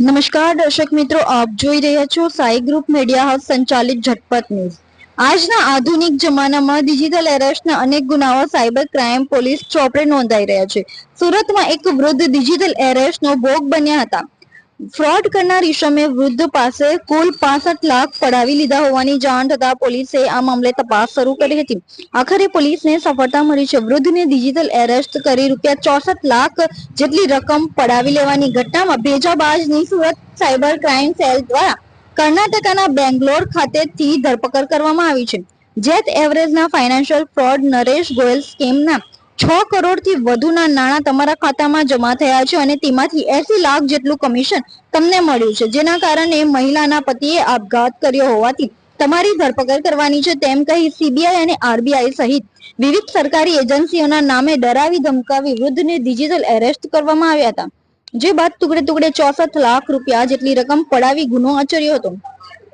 નમસ્કાર, દર્શક મિત્રો, આપ જોઈ રહ્યા છો સાઈ ગ્રુપ મીડિયા હાઉસ સંચાલિત ઝટપટ ન્યૂઝ. આજના આધુનિક જમાનામાં ડિજિટલ એરેસ્ટના અનેક ગુનાઓ સાયબર ક્રાઇમ પોલીસ ચોપડે નોંધાઈ રહ્યા છે. સુરતમાં એક વૃદ્ધ ડિજિટલ એરેસ્ટનો ભોગ બન્યા હતા. ફ્રોડ કરનાર ઈશમે વૃદ્ધ પાસે કુલ પાસઠ લાખ પડાવી લીધા હોવાની જાણ થતા પોલીસે આ મામલે તપાસ શરૂ કરી હતી. આખરે પોલીસને સફળતા મળી છે. વૃદ્ધને ડિજિટલ એરેસ્ટ કરી રૂપિયા ચોસઠ લાખ જેટલી રકમ પડાવી લેવાની ઘટનામાં ભેજાબાજની સુરત સાયબર ક્રાઇમ સેલ દ્વારા કર્ણાટકના બેંગ્લોર ખાતેથી ધરપકડ કરવામાં આવી છે. જેટ એવરેજના ફાઇનાન્શિયલ ફ્રોડ નરેશ ગોયલ સ્કીમના છ કરોડથી વધુના નાણાં તમારા ખાતામાં જમા થયા છે અને તેમાંથી એસી લાખ જેટલું કમિશન તમને મળ્યું છે. જેના કારણે મહિલાના પતિએ આપઘાત કર્યો હોવાથી તમારી ધરપકડ કરવાની છે તેમ કહી સીબીઆઈ અને આરબીઆઈ સહિત વિવિધ સરકારી એજન્સીઓના નામે ડરાવી ધમકાવી વૃદ્ધને ડિજિટલ એરેસ્ટ કરવામાં આવ્યા હતા. જે બાદ ટુકડે ટુકડે ચોસઠ લાખ રૂપિયા જેટલી રકમ પડાવી ગુનો આચર્યો હતો.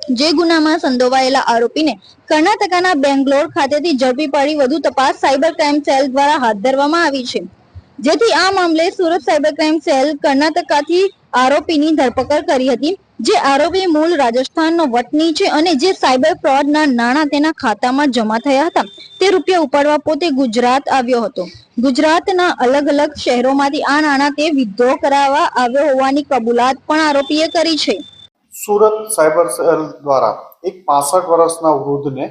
જે ગુનામાં સંડોવાયેલા આરોપીને કર્ણાટકના બેંગ્લોર ખાતેથી ઝડપી પાડી વધુ તપાસ સાયબર ક્રાઇમ સેલ દ્વારા હાથ ધરવામાં આવી છે. જેથી આ મામલે સુરત સાયબર ક્રાઇમ સેલ કર્ણાટકાથી આરોપીની ધરપકડ કરી હતી. જે આરોપી મૂળ રાજસ્થાનનો વતની છે અને જે સાયબર ફ્રોડના નાણાં તેના ખાતામાં જમા થયા હતા. તે રૂપિયા ઉપાડવા પોતે ગુજરાત આવ્યો હતો. ગુજરાતના અલગ અલગ શહેરોમાંથી આ નાણાં તે વિધ્રો કરાવવા આવ્યો હોવાની કબૂલાત પણ આરોપીએ કરી છે. સુરત સાયબર સેલ દ્વારા એક પાસઠ વર્ષના વૃદ્ધને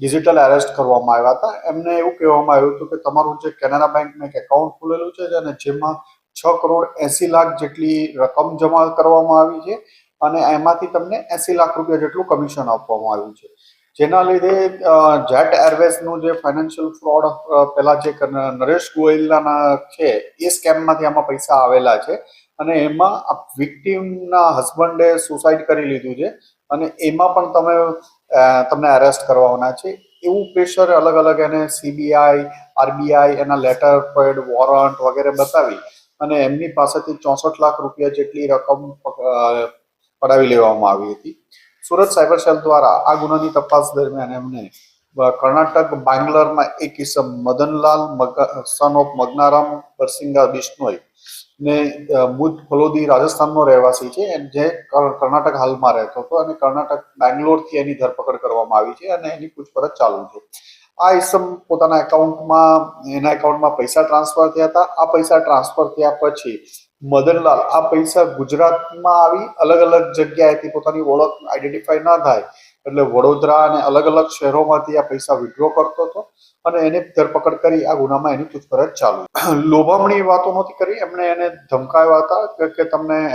ડિજિટલ એરેસ્ટ કરવામાં આવ્યા હતા. એમને એવું કહેવામાં આવ્યું હતું કે તમારું જે કેનેરા બેંકમાં એક એકાઉન્ટ ખુલેલું છે અને જેમાં છ કરોડ એસી લાખ જેટલી રકમ જમા કરવામાં આવી છે અને એમાંથી તમને એસી લાખ રૂપિયા જેટલું કમિશન આપવામાં આવ્યું છે. જેના લીધે જેટ એરવેઝનું જે ફાઇનાન્શિયલ ફ્રોડ પહેલાં જે નરેશ ગોયલના છે, એ સ્કેમમાંથી આમાં પૈસા આવેલા છે. અને એમાં વિક્ટીમના હસબન્ડે સુસાઇડ કરી લીધું છે. અને એમાં પણ તમે તમને અરેસ્ટ કરવાના છે. એવું પ્રેશર અલગ અલગ એને સીબીઆઈ આરબીઆઈ એના લેટર પેડ વોરંટ વગેરે બતાવી અને એમની પાસેથી ચોસઠ લાખ રૂપિયા જેટલી રકમ પડાવી લેવામાં આવી હતી. સુરત સાયબર સેલ દ્વારા આ ગુનાની તપાસ દરમિયાન એમને કર્ણાટક, બાંગ્લોરમાં એક કિસ્સા, મદનલાલ સન ઓફ મગનારામ પરસિંગા બિશ્નોઈ ને મુજ ફલોદી રાજસ્થાનનો રહેવાસી છે જે કર- કર્ણાટક હાલમાં રહેતો હતો અને કર્ણાટક બેંગ્લોરથી એની ધરપકડ કરવામાં આવી છે અને એની પૂછપરછ ચાલુ છે. આ ઇસમ પોતાના એકાઉન્ટમાં, એના એકાઉન્ટમાં પૈસા ટ્રાન્સફર થયા હતા. આ પૈસા ટ્રાન્સફર થયા પછી મદનલાલ આ પૈસા ગુજરાતમાં આવી અલગ અલગ જગ્યાએથી પોતાની ઓળખ આઈડેન્ટિફાઈ ના થાય એટલે વડોદરા અને અલગ અલગ શહેરોમાંથી આ પૈસા વિડ્રો કરતો હતો. અને એને ધરપકડ કરી આ ગુનામાં એની પૂછપરછ ચાલુ લોભામણી વાતો નહોતી કરી. એમણે એને ધમકાવ્યા હતા કે- તમને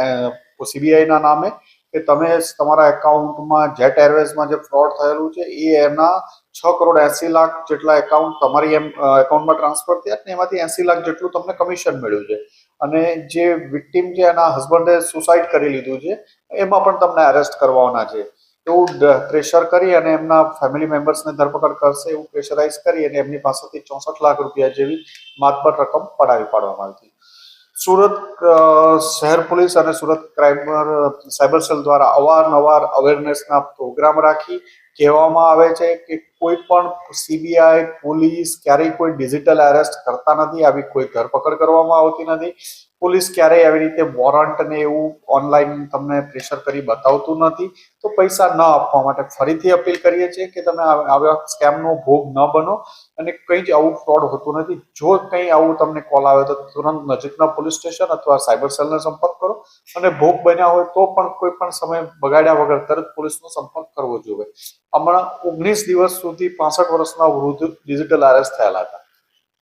સીબીઆઈના નામે કે તમે તમારા એકાઉન્ટમાં જેટ એરવેઝમાં જે ફ્રોડ થયેલું છે, એ એના છ કરોડ એસી લાખ જેટલા એકાઉન્ટ તમારી એમ એકાઉન્ટમાં ટ્રાન્સફર થયા ને એમાંથી એસી લાખ જેટલું તમને કમિશન મળ્યું છે. અને જે વિક્ટીમ છે એના હસબન્ડે સુસાઇડ કરી લીધું છે, એમાં પણ તમને અરેસ્ટ કરવાના છે. એવું પ્રેશર કરી અને એમના ફેમિલી મેમ્બર્સને ધરપકડ કરશે એવું પ્રેશરાઇઝ કરી અને એમની પાસેથી ચોસઠ લાખ રૂપિયા જેવી માતબર રકમ પડાવી પાડવામાં આવી સુરત શહેર પોલીસ અને સુરત ક્રાઇમ સાયબર સેલ દ્વારા અવારનવાર અવેરનેસના પ્રોગ્રામ રાખી કહેવામાં આવે છે કે કોઈ પણ સીબીઆઈ પોલીસ ક્યારેય કોઈ ડિજિટલ એરેસ્ટ કરતા નથી, આવી કોઈ ધરપકડ કરવામાં આવતી નથી. પોલીસ ક્યારેય આવી રીતે વોરંટ ને એવું ઓનલાઈન તમને પ્રેશર કરી બતાવતું નથી. તો પૈસા ન આપવા માટે ફરીથી અપીલ કરીએ છીએ કે તમે આવા સ્કેમનો ભોગ ન બનો અને કંઈ જ આવું ફ્રોડ હોતું નથી. જો કંઈ આવું તમને કોલ આવે તો તુરંત નજીકના પોલીસ સ્ટેશન અથવા સાયબર સેલનો સંપર્ક કરો અને ભોગ બન્યા હોય તો પણ કોઈ પણ સમય બગાડ્યા વગર તરત પોલીસનો સંપર્ક કરવો જોઈએ. હમણાં ઓગણીસ દિવસ સુધી પાસઠ વર્ષના વૃદ્ધ ડિજિટલ એરેસ્ટ થયેલા હતા.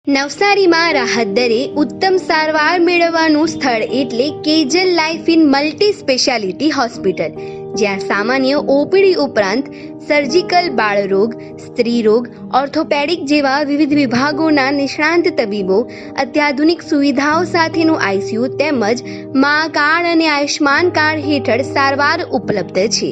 નવસારીમાં રાહત દરે ઉત્તમ સારવાર મેળવવાનું સ્થળ એટલે Kejal life in multi speciality hospital, જ્યાં સામાન્ય ઓપીડી ઉપરાંત સર્જિકલ બાળરોગ, સ્ત્રીરોગ, ઓર્થોપેડિક જેવા વિવિધ વિભાગોના નિષ્ણાંત તબીબો, અત્યાધુનિક સુવિધાઓ સાથેનું આઈસીયુ તેમજ મા કાર્ડ અને આયુષ્માન કાર્ડ હેઠળ સારવાર ઉપલબ્ધ છે.